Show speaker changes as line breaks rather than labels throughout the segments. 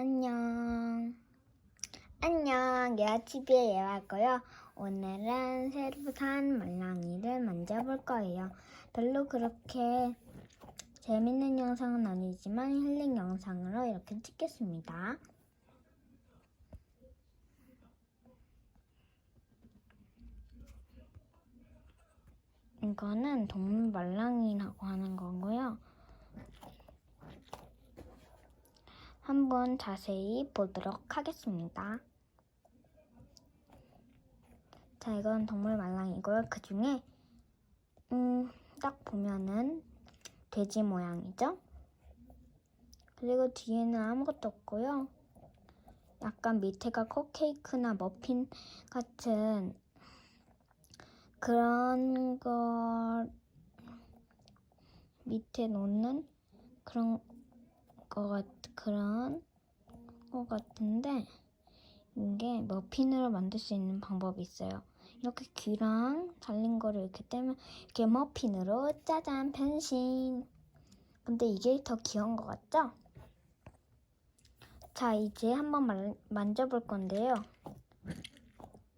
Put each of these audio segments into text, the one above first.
안녕. 안녕. 예아TV의 예아고요. 오늘은 새로 산 말랑이를 만져볼 거예요. 별로 그렇게 재밌는 영상은 아니지만 힐링 영상으로 이렇게 찍겠습니다. 이거는 동물 말랑이라고 하는 거고요. 한번 자세히 보도록 하겠습니다. 자, 이건 동물 말랑이고요. 그 중에 음, 딱 보면은 돼지 모양이죠? 그리고 뒤에는 아무것도 없고요. 약간 밑에가 컵케이크나 머핀 같은 그런 걸 밑에 놓는 그런 거 같, 그런 거 같은데 이게 머핀으로 만들 수 있는 방법이 있어요. 이렇게 귀랑 달린 거를 이렇게 떼면 이렇게 머핀으로 짜잔 변신. 근데 이게 더 귀여운 것 같죠? 자 이제 한번 만, 만져볼 건데요.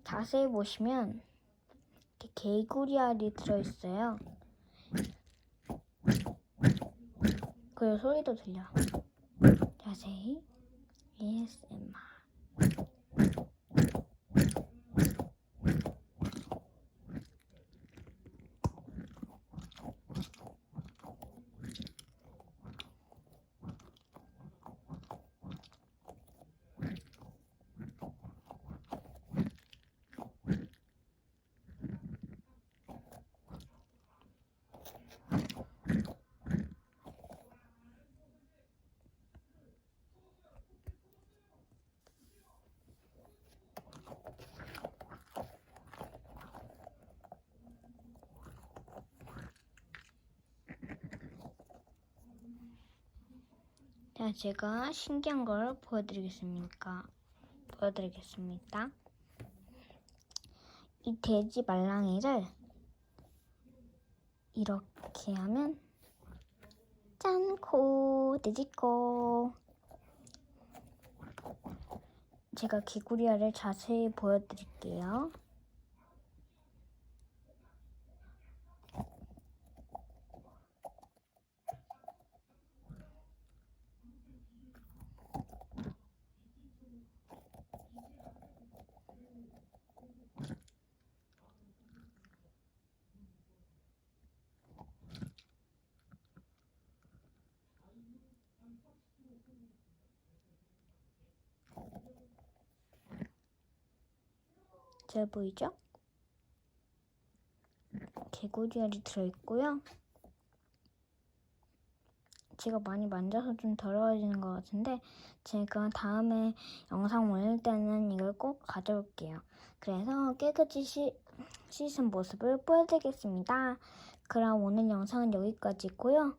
자세히 보시면 이렇게 개구리 알이 들어있어요. 그리고 소리도 들려. 자세히 ASMR. 자, 제가 신기한 걸 보여드리겠습니까? 보여드리겠습니다. 이 돼지 말랑이를 이렇게 하면 짠! 코! 돼지 코! 제가 개구리알을 자세히 보여드릴게요. 잘 보이죠? 개구리알이 들어있고요. 제가 많이 만져서 좀 더러워지는 것 같은데 제가 다음에 영상 올릴 때는 이걸 꼭 가져올게요. 그래서 깨끗이 씻, 씻은 모습을 보여드리겠습니다. 그럼 오늘 영상은 여기까지고요.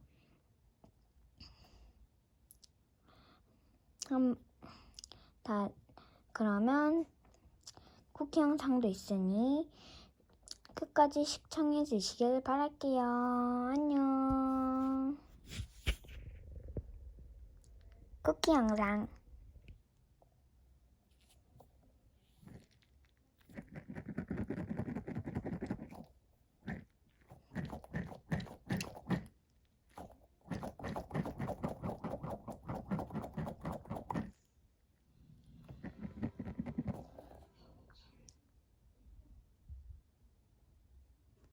음, 다 그러면 쿠키 영상도 있으니 끝까지 시청해 주시길 바랄게요. 안녕. 쿠키 영상